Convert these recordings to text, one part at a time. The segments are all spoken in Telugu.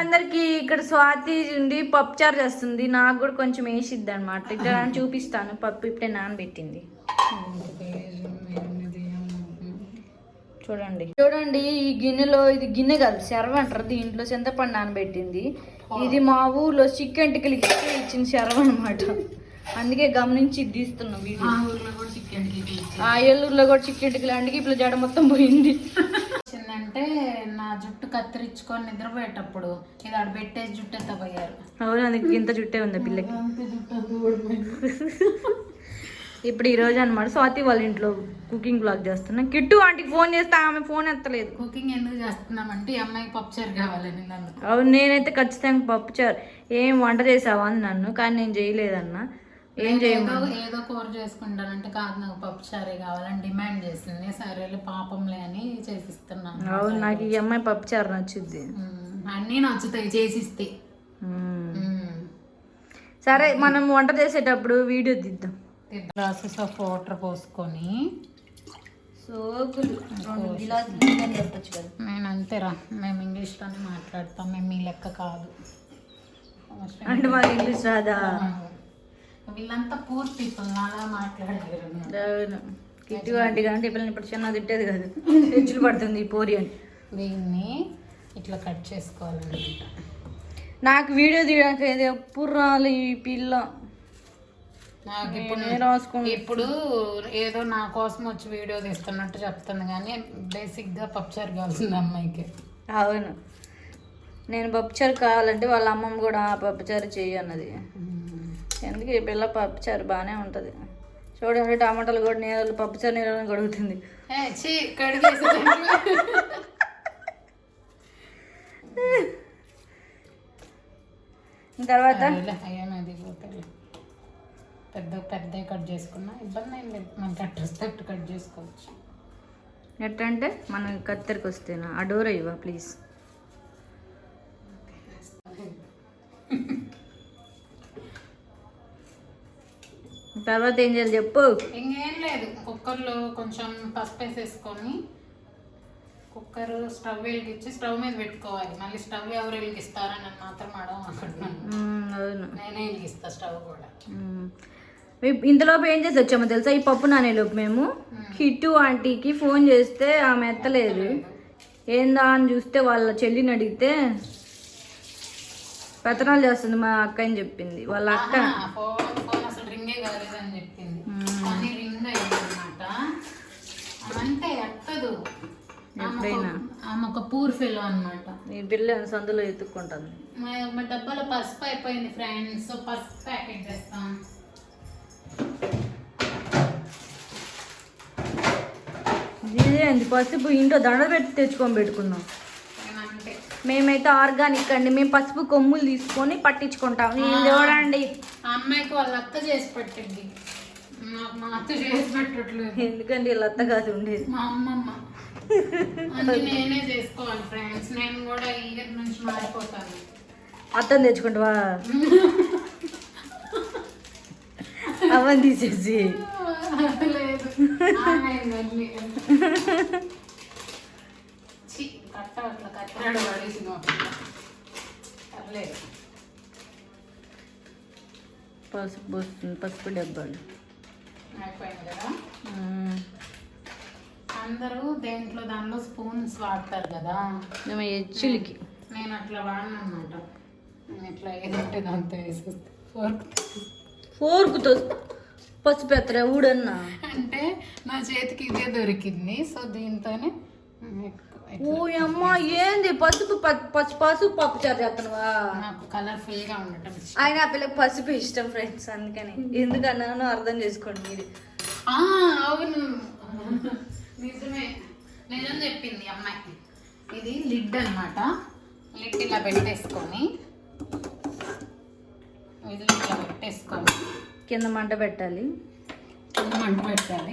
అందరికి ఇక్కడ స్వాతి ఉండి పప్పు చారు చేస్తుంది. నాకు కూడా కొంచెం వేసిద్ది అనమాట ఇక్కడ చూపిస్తాను. పప్పు ఇప్పుడే నానబెట్టింది చూడండి. చూడండి ఈ గిన్నెలో ఇది గిన్నె కాదు శర్వ అంటారు. దీంట్లో చింతపండు నానబెట్టింది ఇది మా ఊర్లో చికెన్ టికెట్కి ఇచ్చిన శర్వ అనమాట అందుకే గమనించి ఇది తీస్తున్నాం వీడియో. ఆ ఏలూరులో కూడా చికెన్ టికెట్ అందుకే ఇప్పుడు జడ మొత్తం పోయింది. వచ్చిందంటే నా జుట్టు కత్తిరించుకొని నిద్రపోయేటప్పుడు ఇది ఆడ పెట్టేసి జుట్టు ఎత్తపోయారు అవును అందుకే ఇంత జుట్టే ఉంది పిల్లకి. ఇప్పుడు ఈ రోజు అనమాట స్వాతి వాళ్ళ ఇంట్లో కుకింగ్ బ్లాగ్ చేస్తున్నా. కిట్టు ఆంటీకి ఫోన్ చేస్తే ఆమె ఫోన్ ఎత్తలేదు. కుకింగ్ ఎందుకు చేస్తున్నామంటే ఈ అమ్మాయికి పప్పుచారు కావాలని నన్ను. అవును నేనైతే ఖచ్చితంగా పప్పు చారు. ఏం వంట చేసావా అని నన్ను కానీ నేను చేయలేదన్నా. ఏం ఏదో ఏదో కూర చేసుకుంటానంటే కాదు నాకు పప్పుచారే కావాలని డిమాండ్ చేసింది సరేలే పాపంలే అని చేసిస్తున్నాను. అవును నాకు ఈ అమ్మాయి పప్పు చారు నచ్చుద్ది. అన్నీ నచ్చుతాయి చేసిస్తే. సరే మనం వంట చేసేటప్పుడు వీడియో తీద్దాం. గ్లాసెస్ ఆఫ్ వాటర్ పోసుకొని. నేను అంతేరా మేము ఇంగ్లీష్లోనే మాట్లాడతాం మేము మీ లెక్క కాదు. అంటే మాకు ఇంగ్లీష్ రాదా? వీళ్ళంతా పూర్ పీపుల్ అలా అవును. కిట్టు ఆంటీ కానీ పిల్లల్ని ఇప్పుడు చిన్న తిట్టేది కాదు. తెచ్చులు పడుతుంది ఈ పోరి అని. దీన్ని ఇట్లా కట్ చేసుకోవాలన్నమాట నాకు వీడియో తీయడానికి ఏదో ఎప్పుడు రాలి ఈ పిల్ల. నాకు ఇప్పుడు నేనే రాసుకుంటా? ఇప్పుడు ఏదో నా కోసం వచ్చి వీడియో తీస్తున్నట్టు చెప్తుంది కానీ బేసిక్గా పప్చారు కావాల్సింది అమ్మాయికి. అవును. నేను పప్పుచారు కావాలంటే వాళ్ళ అమ్మమ్మ కూడా "ఆ, పప్పుచారు చెయ్యి అన్నది ఎందుకు ఈ పిల్ల పప్పుచారు బాగానే ఉంటుంది. చూడండి టమాటాలు కూడా నీళ్ళు పప్పుచారు నీళ్ళని కడుగుతుంది. తర్వాత? పెద్ద పెద్ద కట్ చేసుకున్నా. ఇబ్బంది ఏం లేదు. మనకి అడ్రస్ తట్టు కట్ చేసుకోవచ్చు. ఎట్టంటే మనం కత్తెరికి వస్తేనా ఆ డోర్ అయ్యవా ప్లీజ్. తర్వాత ఏం చేయాలి చెప్పు. ఇంకేం లేదు. కుక్కర్లో కొంచెం పసుపు వేసేసుకొని కుక్కర్ స్టవ్ వెలిగించి స్టవ్ మీద పెట్టుకోవాలి. మళ్ళీ స్టవ్ ఎవరు వెలిగిస్తారని మాత్రం అడవ అనుకుంటున్నాను నేనే వెలిగిస్తా స్టవ్ కూడా. ఇంతలోపు ఏం చేసి వచ్చామో తెలుసా? ఈ పప్పు నానేలోపు మేము హిట్టు ఆంటీకి ఫోన్ చేస్తే ఆమె ఎత్తలేదు. ఏందా అని చూస్తే వాళ్ళ చెల్లిని అడిగితే పెత్తనాలు చేస్తుంది మా అక్క అని చెప్పింది. వాళ్ళ అక్క ఆహా, ఫోన్ ఫోన్ అసలు రింగే కాలేదని చెప్పింది. కానీ రింగ్ అయిందనమాట అంటే ఎత్తదు. ఆమె ఒక- ఎప్పుడైనా. ఆమె ఒక పూర్ ఫెలో అనమాట ఈ సందులో ఎత్తుక్కుంటుంది? మా డబ్బాలో పసుపు అయిపోయింది ఫ్రెండ్స్ పసుపు ప్యాకెట్ చేస్తాం. ఇదేంది పసుపు ఇంట్లో దండ పెట్టి తెచ్చుకొని పెట్టుకున్నాం. మేమైతే ఆర్గానిక్ అండి. మేము పసుపు కొమ్ములు తీసుకొని పట్టించుకుంటాం. చూడండి ఆ అమ్మాయికి వాళ్ళ అత్త చేసి పెట్టింది. నాకు మా అత్త చేసి పెట్టట్లేదు. ఎందుకండి వీళ్ళ అత్త కాదు ఉండేది? మా అమ్మమ్మ. అన్ని నేనే చేసుకోవాలి ఫ్రెండ్స్ నేను కూడా ఈ ఇయర్ నుంచి మారిపోతాను. అత్తని తెచ్చుకుంటావా? అవన్నీ తీసేసి. లేదు. కట్ట అట్లా కట్టాడు పడేసిన పర్లేదు. పసుపు పోస్తుంది పసుపు డబ్బాలు. అందరూ దేంట్లో దానిలో స్పూన్స్ వాడతారు కదా? మేము హెచ్చులకి నేను అట్లా వాడను అనమాట నేను ఇట్లా ఏదంటే దాంతో వేసేస్తే ఫోర్క్. ఫోర్కుతో పసుపు ఎత్తరా? ఊడన్నా? అంటే నా చేతికి ఇదే దొరికింది సో దీంతోనే ఎక్కువ- ఓ అమ్మ ఏంది? పసుపు పసుపు పసుపు పప్పు చారు చేస్తున్నావా నాకు కలర్ఫుల్గా ఉండటం. ఆయన ఆ పిల్లకి పసుపు ఇష్టం ఫ్రెండ్స్ అందుకని. ఎందుకన్నానో అర్థం చేసుకోండి మీరు. అవును. నిజమే. నిజం చెప్పింది అమ్మాయి ఇది లిడ్ అన్నమాట. లిడ్ ఇలా పెట్టేసుకొని ఇది ఇట్లా పెట్టేసుకొని కింద మంట పెట్టాలి. కింద మంట పెట్టాలి.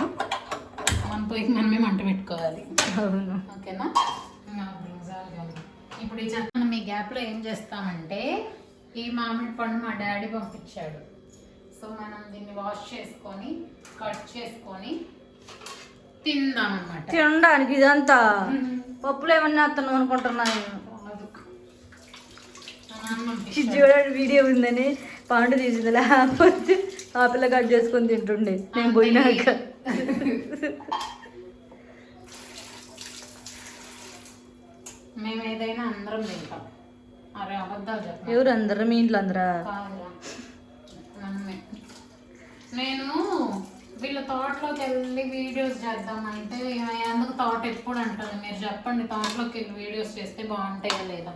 మన పొయ్యికి మనమే మంట పెట్టుకోవాలి. అవును. ఓకేనా. ఇప్పుడు ఈ మనం ఈ గ్యాప్లో ఏం చేస్తామంటే ఈ మామిడి పండు మా డాడీ పంపించాడు. సో మనం దీన్ని వాష్ చేసుకొని కట్ చేసుకొని తిందాం అనమాట తినడానికి ఇదంతా పప్పులు ఏమన్నా అతను అనుకుంటున్నా నేను పంపించాడు. చూడండి వీడియో ఉందని పాండు తీసింది. లేకపోతే ఆ పిల్ల కట్ చేసుకొని తింటుండే. నేను పోయినాక. మేము ఏదైనా అందరం తింటాం. అరే అబద్ధాలు చెప్పాలి ఎవరు అందరు? మీ ఇంట్లో అందరా. నేను వీళ్ళ తోటలోకి వెళ్ళి వీడియోస్ చేద్దామంటే ఎందుకు తోట ఎప్పుడు అంటారు మీరు చెప్పండి తోటలోకి వెళ్ళి వీడియోస్ చేస్తే బాగుంటాయా లేదా?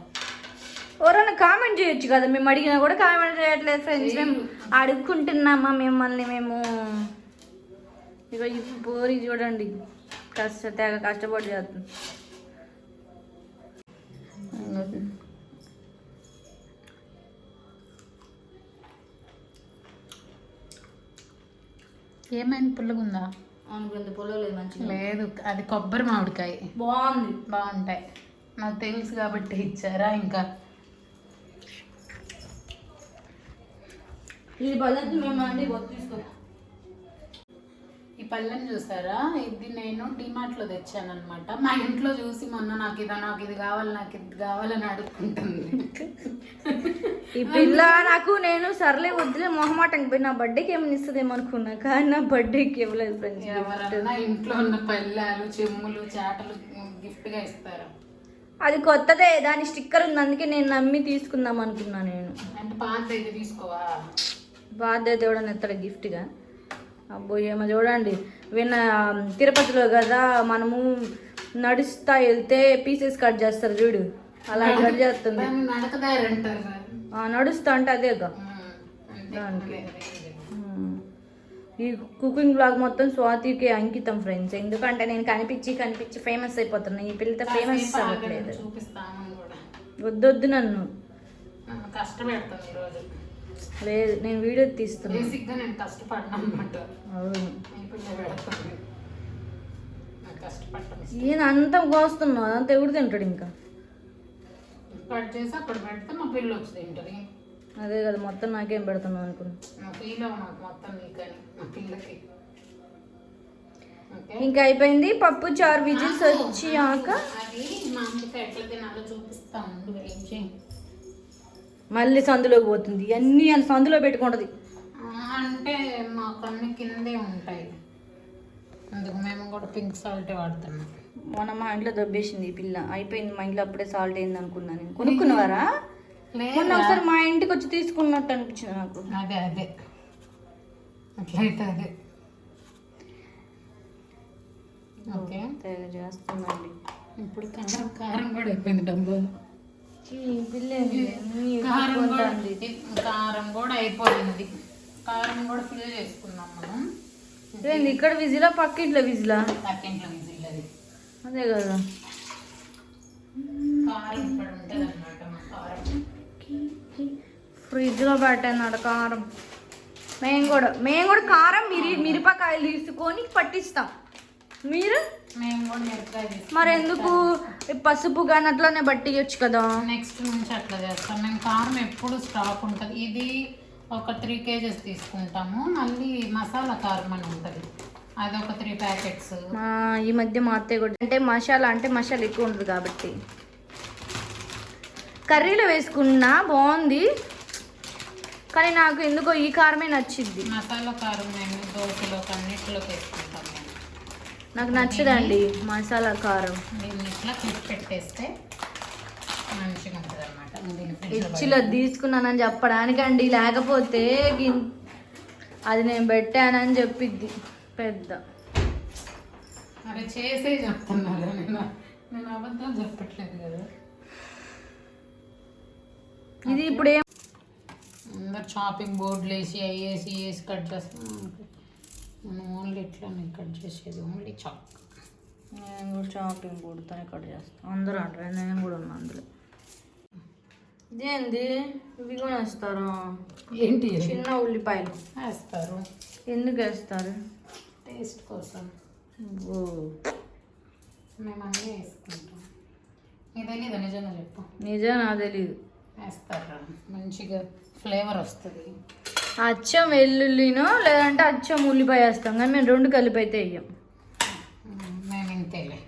ఎవరైనా కామెంట్ చేయొచ్చు కదా? మేము అడిగినా కూడా కామెంట్ చేయట్లేదు ఫ్రెండ్స్ మేము అడుక్కుంటున్నామా మిమ్మల్ని మేము? ఇక ఈ బోరి చూడండి. కష్ట తెగ కష్టపడి చేస్తుంది. ఏమైంది? పుల్లగుందా? అనుకుంది మంచిగా. లేదు అది కొబ్బరి మామిడికాయ. బాగుంది. బాగుంటాయి. నాకు తెలుసు కాబట్టి ఇచ్చారా ఇంకా? ఇది పద్ధతి మేము అండి తీసుకో. ఈ పళ్ళెం చూసారా? ఇది నేను డిమార్ట్లో తెచ్చాను అనమాట మా ఇంట్లో చూసి మొన్న నాకు ఇది నాకు ఇది కావాలి నాకు ఇది కావాలని అడుగుతుంటుంది ఈ పిల్ల నాకు నేను సర్లే వద్దులే మొహమాటం పోయి నా బర్త్డేకి ఏమైనా ఇస్తుందేమో అనుకున్నా కానీ నా బర్త్డేకి ఇవ్వలేదు ఫ్రెండ్స్ ఎవరన్నా ఇంట్లో ఉన్న పళ్ళాలు చెమ్ములు చాటలు గిఫ్ట్గా ఇస్తారు? అది కొత్తదే దాని స్టిక్కర్ ఉంది అందుకే నేను నమ్మి తీసుకుందాం అనుకున్నా నేను. అంటే పాత తీసుకోవా? బాధ్యత దేవుడని ఎత్తాడు గిఫ్ట్గా? అబ్బో ఏమో చూడండి. విన్న తిరుపతిలో కదా మనము నడుస్తా వెళ్తే పీసెస్ కట్ చేస్తారు చూడు. అలా కట్ చేస్తుంది. నడుస్తా అంటే అదేగా అంతే. దానికి. ఈ కుకింగ్ బ్లాగ్ మొత్తం స్వాతికి అంకితం ఫ్రెండ్స్ ఎందుకంటే నేను కనిపించి కనిపించి ఫేమస్ అయిపోతున్నా. ఈ పిల్లతో ఫేమస్ అవ్వట్లేదు. వద్దొద్దు నన్ను. కష్టపెడతాను లేదు నేను వీడియో తీస్తున్నా. బేసిక్గా నేను కష్టపడినా అనమాట అవును. అంత కోస్తున్నావు అదంతా ఎవడు తింటాడు ఇంకా? కట్ చేసి అక్కడ పెడితే మా పిల్ల వచ్చి తింటది. అదే కదా మొత్తం నాకేం పెడుతున్నావు అనుకున్నా. నా ఫీల్ అవ్వ నాకు మొత్తం నీకని మా పిల్లకి. ఓకే? ఇంకా అయిపోయింది పప్పు చారు విజిల్స్ వచ్చాక అది మా అమ్మకి ఎట్లా తినాలో చూపిస్తా ఉండు ఏం చేయి. మళ్ళీ సందులోకి పోతుంది. అన్నీ అని సందులో పెట్టుకుంటది. అంటే మాకు అన్ని కిందే ఉంటాయి. అందుకు మేము కూడా పింక్ సాల్ట్ వాడుతున్నాం. మొన్న మా ఇంట్లో దొబ్బేసింది ఈ పిల్ల. అయిపోయింది మా ఇంట్లో అప్పుడే సాల్ట్ అయింది అనుకున్నా నేను. కొనుక్కున్నవారా? మొన్న ఒకసారి మా ఇంటికి వచ్చి తీసుకున్నట్టు అనిపించింది నాకు. అదే అదే. అట్లయితే అదే. ఓకే. చేస్తుందండి ఇప్పుడు కారం కారం కూడా అయిపోయింది డబ్బులు. కారం కూడా. కారం కూడా అయిపోయింది. కారం కూడా ఫిల్ చేసుకున్నాం మనం. ఏంది ఇక్కడ విజిలా పక్క ఇంట్లో విజిలా? పక్కింట్లో విజిల్ అది. అదే కదా. కారం ఇక్కడ ఉంటుంది అనమాట మా కారం. ఫ్రిడ్జ్లో పెట్టాను కారం. మేము కూడా మేము కూడా కారం మిరి మిరపకాయలు తీసుకొని పట్టిస్తాం. మీరు? మరి ఎందుకు? పసుపు కానీ అట్లానే పట్టియొచ్చు కదా. నెక్స్ట్ నుంచి అట్లా చేస్తాం. మేము కారం ఎప్పుడు స్టాక్ ఉంటుంది. ఇది ఒక త్రీ కేజెస్ తీసుకుంటాము. మళ్ళీ మసాలా కారం అని ఉంటుంది. అది ఒక త్రీ ప్యాకెట్స్. ఈ మధ్య మా అత్తయ్య కూడా అంటే మసాలా అంటే మసాలా ఎక్కువ ఉంటుంది కాబట్టి. కర్రీలో వేసుకున్నా బాగుంది. కానీ నాకు ఎందుకో ఈ కారమే నచ్చింది మసాలా కారం మేము దోశలోకి అన్నిటిలోకి వేసుకుంటాం మేము. నాకు నచ్చదండి మసాలా కారం. దీన్ని ఇట్లా క్లిప్ పెట్టేస్తే మంచిగా ఉంటుంది అనమాట హెచ్చులో తీసుకున్నానని చెప్పడానికండి లేకపోతే అది నేను పెట్టానని చెప్పిద్ది పెద్ద. అరే చేసే చెప్తున్నారు? నేను నేను అబద్ధాలు చెప్పట్లేదు కదా. ఇది ఇప్పుడు ఏం అందరు షాపింగ్ బోర్డులు వేసి అవి వేసి వేసి కట్ చేస్తాం. మనం ఓన్లీ ఇట్లానే కట్ చేసేది ఓన్లీ చాక్ నేను కూడా షాపింగ్ బోర్డుతోనే కట్ చేస్తాను అందరూ అంటారు నేను కూడా ఉన్నా అందులో. ఇదేంది? ఇవి కూడా వేస్తారు? ఏంటి? చిన్న ఉల్లిపాయలు. వేస్తారు. ఎందుకు వేస్తారు? టేస్ట్ కోసం. ఓ మేము అన్నీ వేసుకుంటాం. ఇది తెలీదు? నిజంగా చెప్పు. నిజం నాకు తెలీదు. వేస్తారా. మంచిగా ఫ్లేవర్ వస్తుంది. అచ్చం వెల్లుల్లినో లేదంటే అచ్చం ఉల్లిపాయ వేస్తాం కానీ మేము రెండు కలిపి అయితే వేయం మేము ఇంతేలే.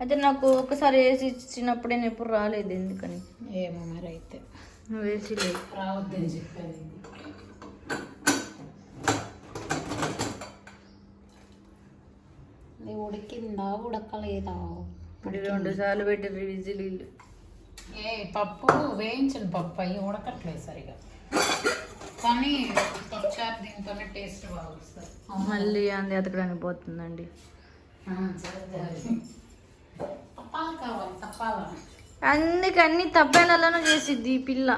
అయితే నాకు ఒకసారి వేసి ఇచ్చినప్పుడు నేను ఎప్పుడు రాలేదు ఎందుకని? ఏమో మరి అయితే. వేసి రావద్దని చెప్పాను ఉడికిందా ఉడకలేదా? ఇప్పుడు రెండు సార్లు పెట్టి విజిల్ ఇల్లు. ఏ పప్పు వేయించిన పప్పు. అయ్యి ఉడకట్లేదు సరిగా. కానీ దీంతోనే టేస్ట్ మళ్ళీ అంది ఎతకడానికి పోతుందండి. తప్పాలు కావాలి తప్పాలా? అందుకు అన్ని తప్పేలాను చేసిద్ది ఈ పిల్ల.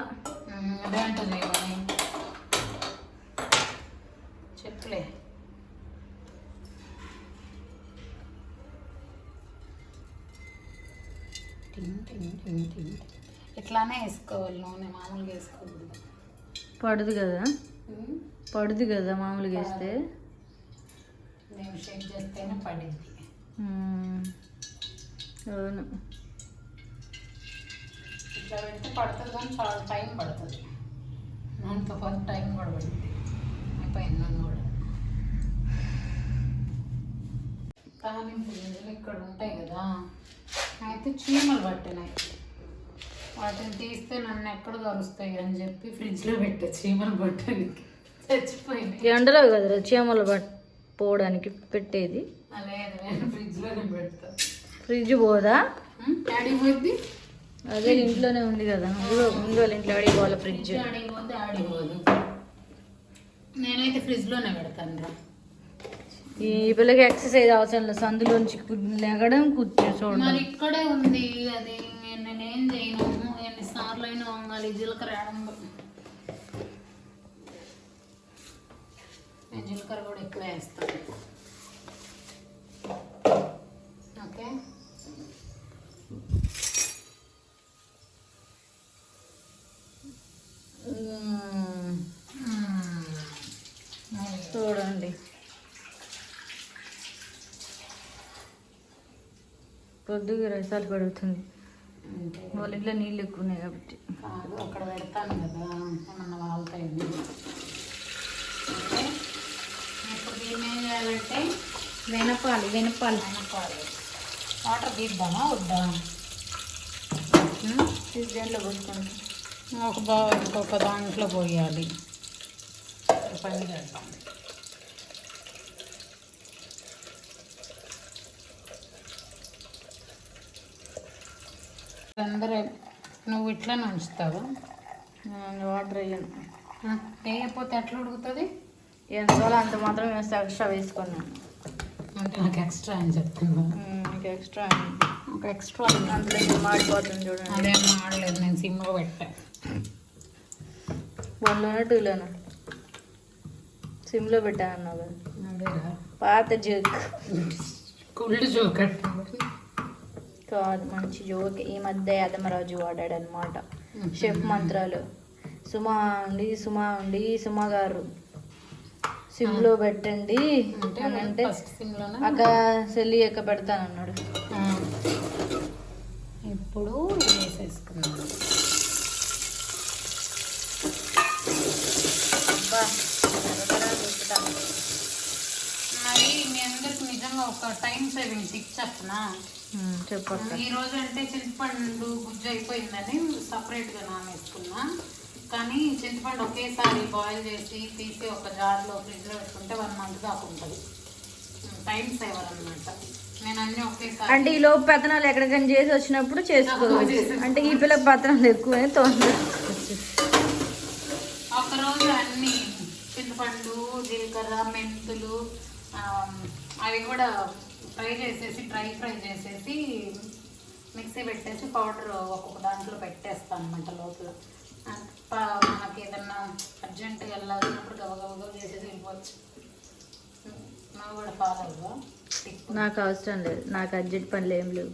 చెప్పులే. ఇట్లానే వేసుకోవాలి నూనె మామూలుగా వేసుకోకూడదు. పడుదు కదా? పడుదు కదా మామూలుగా వేస్తే? నేను షేక్ చేస్తేనే పడింది. అవును. ఇట్లా పెడితే పడుతుంది కానీ చాలా టైం పడుతుంది. నూనెతో పాటు టైం కూడా పడుతుంది. అయిపోయింది నూనె కూడా. తాలింపు గింజలు ఇక్కడ ఉంటాయి కదా? అయితే చీమలు పట్టినాయి. వాటిని తీస్తే నన్ను ఎక్కడ కలుస్తాయి అని చెప్పి ఫ్రిడ్జ్లో పెట్టా చీమలు పట్టడానికి. చచ్చిపోయినాయి. ఎండలో కదరా చీమలు పట్ పోవడానికి పెట్టేది. లేదు నేను ఫ్రిడ్జ్లోనే పెడతా. ఫ్రిడ్జ్ పోదా? డాడీ పోద్ది అదే ఇంట్లోనే ఉంది కదా. వాళ్ళ ఇంట్లో అడిగి వాళ్ళ ఫ్రిడ్జ్. డాడీ పోద్ది ఆడి పోదు. నేనైతే ఫ్రిడ్జ్లోనే పెడతాను రా. ఈ పిల్లకి ఎక్సర్సైజ్ అవసరం లేదు. సందులోంచి లెగడం కూర్చో చూడడం మరి ఇక్కడే ఉంది అది నేను నేనేం చేయను. పైన వంగాలి జీలకర్ర వేయడం నేను జీలకర్ర కూడా ఎక్కువ వేస్తాను ఓకే? చూడండి. పొద్దుగా రసాలు పడుతుంది. అంటే ఇంట్లో నీళ్ళు ఎక్కువ ఉన్నాయి కాబట్టి. కాదు అక్కడ పెడతాను కదా ఏమన్నా వాళ్తాయి ఓకే ఇప్పుడు దీన్ని ఏం చేయాలంటే వెనపాలి వెనపాలి. వెనకాలి వాటర్ తీద్దామా వద్దా? దేంట్లో పోసుకోండి ఒక బా ఇంకొక దాంట్లో పోయాలి. పని చేద్దాం అందరూ నువ్వు ఇట్లా ఉంచుతావా వాటర్ వేయను వేయకపోతే ఎట్లా ఉడుకుతుంది? ఎంత అంత మాత్రం వేస్తే ఎక్స్ట్రా వేసుకున్నాను అంటే నాకు ఎక్స్ట్రా అని చెప్తున్నా ఇంకా ఎక్స్ట్రా ఒక ఎక్స్ట్రా అందులో మాడిపోతుంది చూడండి. అదేం ఆడలేదు నేను సిమ్లో పెట్టా. వన్లోనే టూలోనే సిమ్లో పెట్టాను అన్నావు కదా. అదేరా. పాత జోక్. కుళ్ళు చూకట్టు కాదు మంచి జోక్. ఈ మధ్య యాదమరాజు వాడాడు అనమాట షెఫ్ మంత్రాలు. సుమా ఉండి సుమా ఉండి సుమా గారు. సిమ్లో పెట్టండి. అంటే అక్క సెల్లి ఎక్క పెడతానన్నాడు. ఇప్పుడు వేసేసుకున్నాను అబ్బా ఎర్రగా చూపుతా. మరి మీ అందరికి నిజంగా ఒక టైం సేవింగ్ టిప్ చెప్పనా చెప్పక్క. ఈ రోజు అంటే చింతపండు గుజ్జు అయిపోయిందని సపరేట్గా నానేసుకున్నా కానీ చింతపండు ఒకేసారి బాయిల్ చేసి తీసి ఒక జార్లో ఫ్రిడ్జ్లో పెట్టుకుంటే వన్ మంత్ దాకా ఉంటుంది. టైం సేవర్ అనమాట నేను అన్నీ ఒకేసారి అంటే ఈ లోపు పెత్తనాలు ఎక్కడికైనా చేసి వచ్చినప్పుడు చేసుకోవచ్చు. అంటే ఈ పిల్ల పెత్తనాలు ఎక్కువనే తొందర ఒకరోజు అన్ని చింతపండు జీలకర్ర మెంతులు అవి కూడా ఫ్రై చేసేసి డ్రై ఫ్రై చేసేసి మిక్సీ పెట్టేసి పౌడర్ ఒక్కొక్క దాంట్లో పెట్టేస్తాను అనమాట లోపల. మనకి ఏదన్నా అర్జెంటుగా వెళ్ళాల్సినప్పుడు గబగబగా చేసేసి వెళ్ళిపోవచ్చు. నువ్వు కూడా ఫాలో అవ్వా నాకు అవసరం లేదు. నాకు అర్జెంట్ పనులు ఏం లేవు.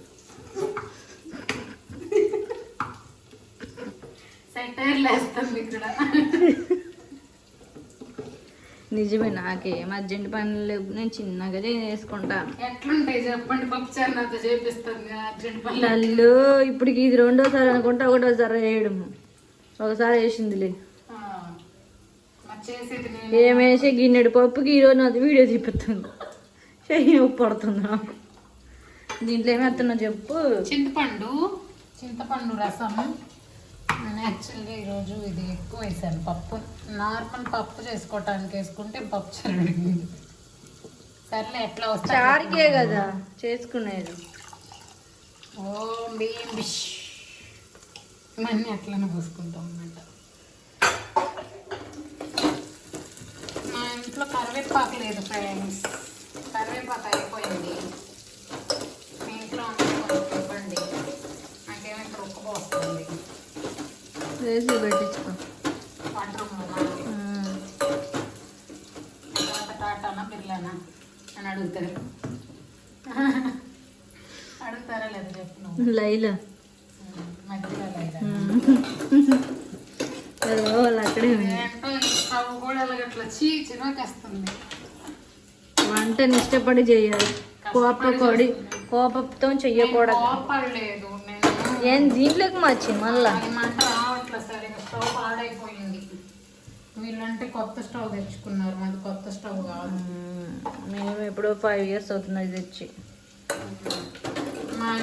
సెటైర్లు వేస్తుంది ఇక్కడ. నిజమే నాకేం అర్జెంట్ పనులు లేవు. నేను చిన్నగా చేసుకుంటా. ఎట్లుంటాయి చెప్పండి పప్పుచారు నాతో చేపిస్తుంది అర్జెంట్ నల్లు ఇప్పటికి ఇది రెండోసారి అనుకుంటా ఒకటోసారి వేయడం ఒకసారి వేసిందిలే ఏమేసి గిన్నెడు పప్పుకి ఈరోజు నాది వీడియో చూపిస్తుంది చెయ్యి నొప్పి పడుతుంది నాకు. దీంట్లో ఏమేస్తున్నా చెప్పు. చింతపండు చింతపండు రసం. నేను యాక్చువల్గా ఈరోజు ఇది ఎక్కువ వేసాను పప్పు. నార్మల్ పప్పు చేసుకోవటానికి వేసుకుంటే పప్పు చరడింది సర్లే ఎట్లా వస్తా చారికే కదా చేసుకునేది. ఓం భీం బిష్. ఇవన్నీ అట్లనే పోసుకుంటాం అన్నమాట. మా ఇంట్లో కరివేపాకు లేదు ఫ్రెండ్స్. కరివేపాకు అయిపోయింది. మీ ఇంట్లో ఉంటే కొంచెం ఇవ్వండి నాకేమో ఇక్కడ ఉప్పు పోస్తుంది వేసి పెట్టించుకో వంట రూమ్లో మనకి ఉమ్. తర్వాత టాటానా బిర్లానా అని అడుగుతారు అడుగుతారా లేదా చెప్పు వాళ్ళు అక్కడే కూడా చిరాకేస్తుంది. వంటని ఇష్టపడి చేయాలి. కోపపడి కోపంతో చెయ్యకూడదు. ఏం దీంట్లోకి మార్చి మళ్ళా? వీళ్ళంటే కొత్త స్టవ్ తెచ్చుకున్నారు మాది కొత్త స్టవ్ కాదు. మేము. ఎప్పుడో ఫైవ్ ఇయర్స్ అవుతుంది అది తెచ్చి.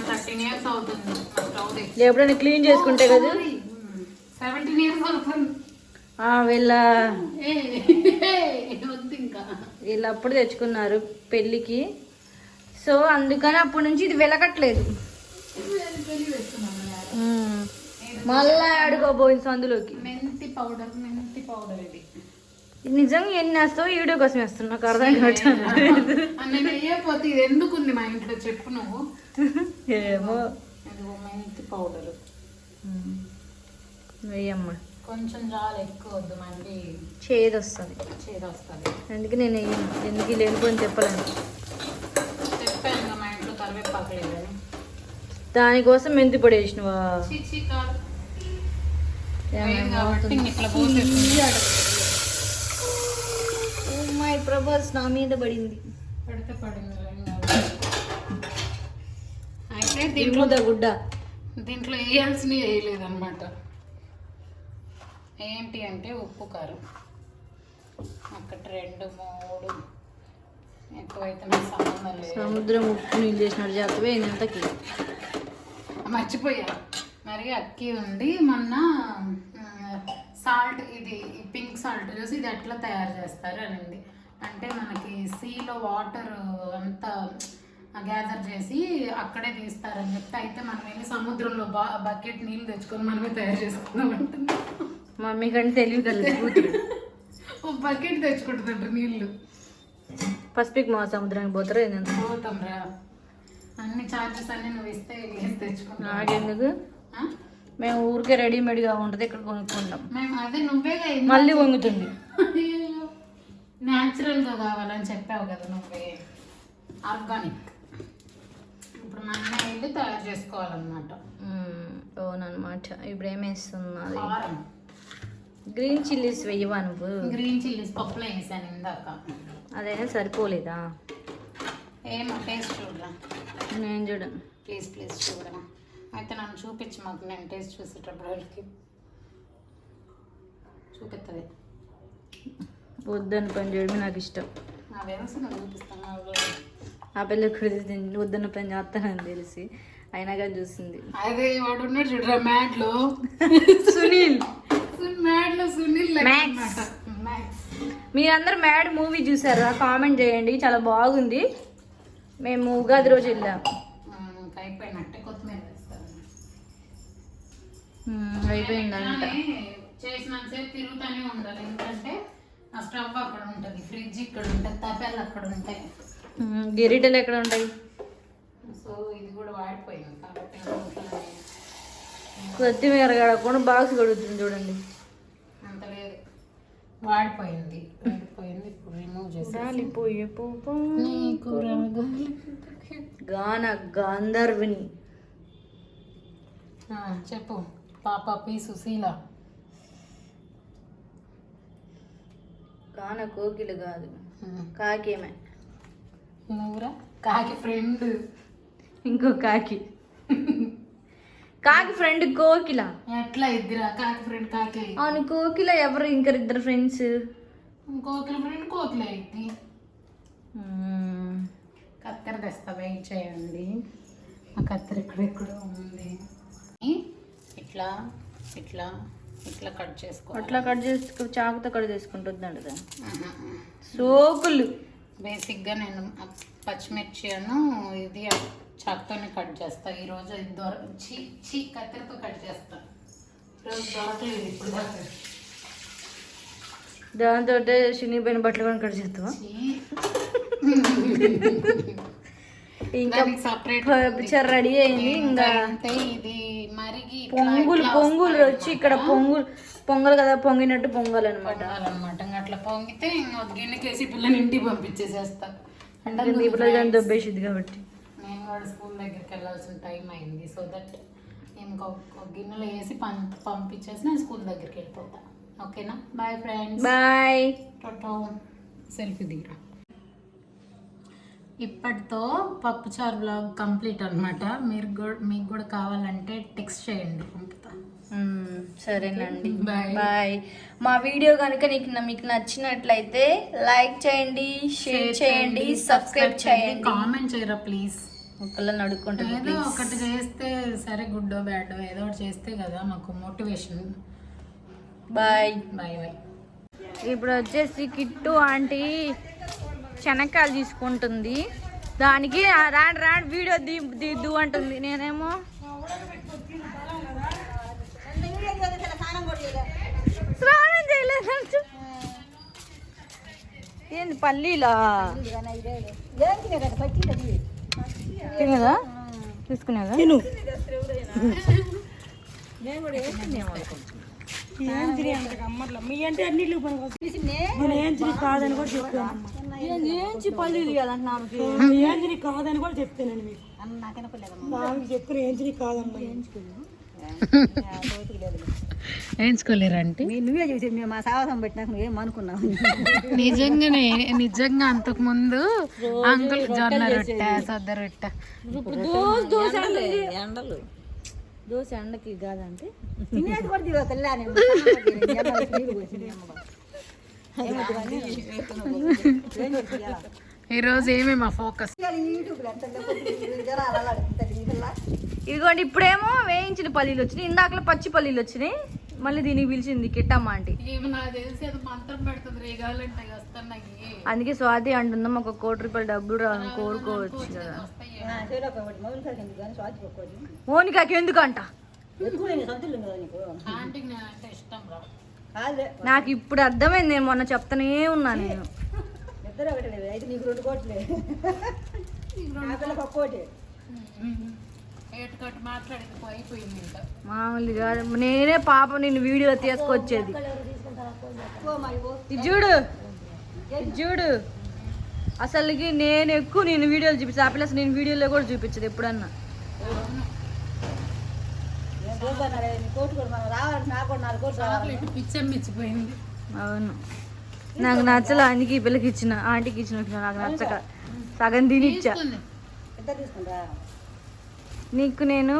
థర్టీన్ ఇయర్స్ అవుతుంది. మా స్టవ్ తెచ్చి ఎప్పుడైనా క్లీన్ చేసుకుంటే కదా? సెవెంటీన్ ఇయర్స్ అవుతుంది. ఆ, వీళ్ళ వీళ్ళు అప్పుడు తెచ్చుకున్నారు పెళ్ళికి. సో అందుకని అప్పటి నుంచి ఇది వెలగట్లేదు మళ్ళా ఆడుకోబోయింది సందులోకి. మెంతి పౌడర్ మెంతి పౌడర్ ఇది. నిజంగా ఎన్ని వేస్తావు ఈడియో కోసం వేస్తున్నా నాకు అర్థం కావట్లేదు. నేను వేయకపోతే ఇది ఎందుకుంది మా ఇంట్లో? చెప్పు నువ్వు. ఏమో. మెంతి పౌడర్. వెయ్యమ్మ కొంచెం జాలు ఎక్కువ వద్దు మళ్ళీ చేదు వస్తుంది చేదు వస్తుంది అందుకే నేను వెయ్యను ఎందుకు లేనిపోని చెప్పలేను. చెప్పాను మా ఇంట్లో కరివేపాకు లేదని దానికోసం మెంతి పొడి వేసినవా? కాబట్టి ఇట్లా మై ప్రభాస్ నా మీద పడింది. పెడితే పడింది. అయితే దీంట్లో గుడ్డ. దీంట్లో వేయాల్సినవి వేయలేదన్నమాట. ఏంటి అంటే ఉప్పు కారం. ఒకటి రెండు మూడు. ఎక్కువైతే నాకు సంబంధం లేదు. సముద్రం ఉప్పు నీళ్ళు చేసినట్టు చేస్తవే ఇంతకి? మర్చిపోయా. మరి అక్కి ఉంది. మొన్న సాల్ట్ ఇది పింక్ సాల్ట్ చూసి ఇది ఎట్లా తయారు చేస్తారు అనింది. అంటే మనకి సీలో వాటర్ అంతా గ్యాదర్ చేసి అక్కడే తీస్తారని చెప్తే అయితే మనం వెళ్ళి సముద్రంలో బా బకెట్ నీళ్ళు తెచ్చుకొని మనమే తయారు చేసుకుందాం అంటుంది మమ్మీ కంటే తెలివి కూతురు. ఓ బకెట్ తెచ్చుకుంటుందంట నీళ్ళు. పసిఫిక్ మా సముద్రానికి పోతారు ఏంటంత పోతాం రా అన్ని చార్జెస్ అన్ని నువ్వు ఇస్తే తెచ్చుకుంటాం నాకెందుకు? మేము ఊరికే రెడీమేడ్గా ఉంటుంది ఇక్కడ కొనుక్కుంటాం. మేము అదే నువ్వేగా ఇందాక మళ్ళీ వంగుతుంది. న్యాచురల్గా కావాలని చెప్పావు కదా నువ్వే. ఆర్గానిక్ ఇప్పుడు మన వెళ్ళి తయారు చేసుకోవాలన్నమాట. అవునమాట ఇప్పుడు ఏం వేస్తున్నది కారం. గ్రీన్ చిల్లీస్ వెయ్యవా నువ్వు? గ్రీన్ చిల్లీస్ పప్పులో వేసాను ఇందాక. అదైనా సరిపోలేదా? ఏం టేస్ట్ చూడరా. నేను చూడను ప్లీజ్ ప్లీజ్ చూడరా. అయితే నన్ను చూపించి మాకు నేను టేస్ట్ చూసేటప్పుడు వాళ్ళకి. చూపిస్తుంది వద్దన్న పని చేయడమే నాకు ఇష్టం. ఆ పిల్ల కూడా వద్దన్న పని చేస్తానని తెలిసి అయినా కానీ చూసింది అదే వాడు ఉన్నాడు చూడరా మ్యాడ్లో సునీల్ మ్యాడ్లో సునీల్ మీరందరూ మ్యాడ్ మూవీ చూసారా? కామెంట్ చేయండి చాలా బాగుంది. మేము ఉగాది రోజు వెళ్ళాం అయిపోయిందంట. చేసినంతసేపు తిరుగుతూనే ఉండాలి ఎందుకంటే స్టవ్ అక్కడ ఉంటుంది ఫ్రిడ్జ్ ఇక్కడ ఉంటుంది తపెలు అక్కడ ఉంటాయి. గిరిటలు ఎక్కడ ఉంటాయి? సో ఇది కూడా వాడిపోయింది కొత్తిమీర కడకుండా బాక్స్ కడుగుతుంది చూడండి. అంత లేదు. వాడిపోయింది వాడిపోయింది ఇప్పుడు రిమూవ్ చేసి రాలిపోయే పూప. నీకు. గాన గాంధర్విని. చెప్పు. పాప పి సుశీల గాన కోకిలు కాదు. కాకేమే. నువ్వురా? కాకి ఫ్రెండ్. ఇంకో కాకి. కాకి ఫ్రెండ్ కోకిల. ఎట్లా ఇద్దరా. కాకి ఫ్రెండ్ కాకి. అవును కోకిల ఎవరు? ఇంకరిద్దరు ఫ్రెండ్స్. కోకిల ఫ్రెండ్ కోకిల అయింది కత్తెర తెస్తా వెయిట్ చేయండి. ఆ కత్తెర ఎక్కడెక్కడో ఉంది. ఇట్లా ఇట్లా. ఇట్లా కట్ చేసుకో. అట్లా కట్ చేసుకు చాకుతో కట్ చేసుకుంటుందండి కదా సోకులు. బేసిక్గా నేను పచ్చిమిర్చి అను ఇది చాకుతోనే కట్ చేస్తా. ఈరోజు ఇది దొర చీ చీ కత్తెరతో కట్ చేస్తా. ఈరోజు దొరకలేదు ఇప్పుడు. దాంతో చినిపోయిన బట్టలు కూడా కట్ చేస్తావా. ఇంకా పప్పుచారు రెడీ అయింది. ఇంకా అంటే ఇది మరిగి పొంగులు పొంగులు వచ్చి ఇక్కడ పొంగులు పొంగల్ కదా పొంగినట్టు పొంగల్ అనమాట ఇంకా అట్లా పొంగితే గిన్నెకేసి పిల్లని ఇంటికి పంపించేసేస్తా. అంటే దాన్ని దొబ్బేసిద్ది కాబట్టి. నేను కూడా స్కూల్ దగ్గరికి వెళ్ళాల్సిన టైం అయింది. సో దట్ ఒక గిన్నెలో వేసి పం పంపించేసి నేను స్కూల్ దగ్గరికి వెళ్ళిపోతా. ఓకేనా? బాయ్ ఫ్రెండ్స్ బాయ్ టోటో సెల్ఫీ దిగరా ఇప్పటితో పప్పుచారు బ్లాగ్ కంప్లీట్ అన్నమాట. మీరు కూడా మీకు కూడా కావాలంటే టెక్స్ట్ చేయండి పంపుతా. సరేనండి. Bye. బాయ్ మా వీడియో కనుక నీకు మీకు నచ్చినట్లయితే లైక్ చేయండి షేర్ చేయండి సబ్స్క్రైబ్ చేయండి కామెంట్ చేయరా ప్లీజ్ ఒకళ్ళని అడుక్కుంటుంది ఏదో ఒకటి చేస్తే సరే గుడ్డో బ్యాడో ఏదో ఒకటి చేస్తే కదా మాకు మోటివేషన్ బాయ్ బాయ్ బాయ్ ఇప్పుడు వచ్చేసి కిట్టు ఆంటీ శనక్కాయలు తీసుకుంటుంది. దానికి రాండి రాండి వీడియో దీ దిద్దు అంటుంది. నేనేమో స్నానం చేయలేదంట. ఏంది పల్లీలా? తినేదా? తీసుకునేదా? ఏంచి పల్లీలు ఇవ్వాలంటే ఆమెకి? ఏంజిని కాదని కూడా చెప్తానండి మీకు. నాకు చెప్పిన ఏంజిని కాదమ్మా. వేయించుకోలేరంటే నువ్వే చూసి మేము మా సాహసం పెట్టినాక నువ్వేం అనుకున్నావు? నిజంగానే నిజంగా అంతకు ముందు అంకుల్ జొన్న రొట్టె సద్ద రొట్టె. ఎండలు. దోశ ఎండకి కాదంటే తినేది కూడా దిగో. ఈరోజు ఏమి మా ఫోకస్. ఇదిగోండి ఇప్పుడేమో వేయించిన పల్లీలు వచ్చినాయి ఇందాకలో పచ్చి పల్లీలు వచ్చినాయి మళ్ళీ దీనికి పిలిచింది కిట్టమ్మ వస్తున్నాయి అందుకే స్వాతి అంటుందాం ఒక కోటి రూపాయలు డబ్బులు రావాలని కోరుకోవచ్చు కదా. ఆ, చేలో ఒకటి మౌన్ కాకి ఎందుకు కానీ స్వాతి ఒక్కోటి. ఓనికాకి ఎందుకంట? ఎక్కువ నీ సొంతలు కదా నీకు? ఆంటీకి నేను అంటే ఇష్టం రా. కాదులే. నాకు ఇప్పుడు అర్థమైంది నేను మొన్న చెప్తానే ఉన్నా నేను. ఇద్దరు ఒకటి లేదు అయితే నీకు రెండు కోట్లే. మామూలు కాదు. నేనే పాప నిన్ను వీడియో తీసుకొచ్చేది. చూడు. చూడు. అసలుకి నేను ఎక్కువ నేను వీడియోలు చూపిస్తాను ఆ పిల్ల అసలు నేను వీడియోలో కూడా చూపించదు ఎప్పుడన్నా. నేను అవును. నాకు నచ్చలే అందుకే ఈ పిల్లకి ఇచ్చిన ఆంటీకి ఇచ్చిన నాకు నచ్చక. సగం తిని ఇచ్చా ఇద్దరు తీసుకుంటా నీకు నేను